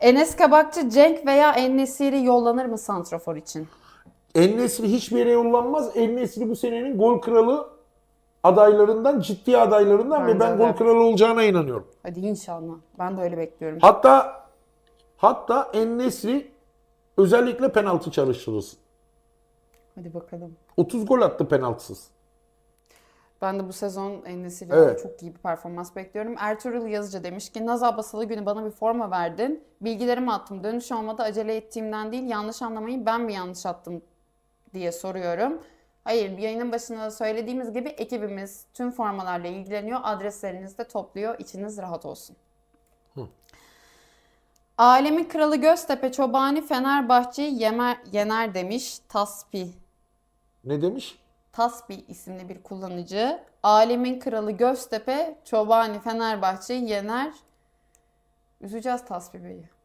Enes Kabakçı, Cenk veya Ennesiri yollanır mı Santrafor için? En-Nesyri hiçbir yere yollanmaz. En-Nesyri bu senenin gol kralı adaylarından, ciddi adaylarından Bence ve ben de. gol kralı olacağına inanıyorum. Hadi inşallah. Ben de öyle bekliyorum. Hatta hatta En-Nesyri özellikle penaltı çalıştırırsın. Hadi bakalım. 30 gol attı penaltısız. Ben de bu sezon Enesiri'den Evet. çok iyi bir performans bekliyorum. Ertuğrul Yazıcı demiş ki Nazal basılı günü bana bir forma verdin. Bilgilerimi attım. Dönüş olmadı acele ettiğimden değil. Yanlış anlamayın ben mi yanlış attım diye soruyorum. Hayır yayının başında da söylediğimiz gibi ekibimiz tüm formalarla ilgileniyor. Adreslerinizi de topluyor. İçiniz rahat olsun. Alemin kralı Göztepe Çobani Fenerbahçe'yi yener demiş Taspi. Ne demiş? Tasbi isimli bir kullanıcı. Alemin kralı Göztepe, Çobani Fenerbahçe'yi yener. Üzeceğiz Tasbi Bey'i.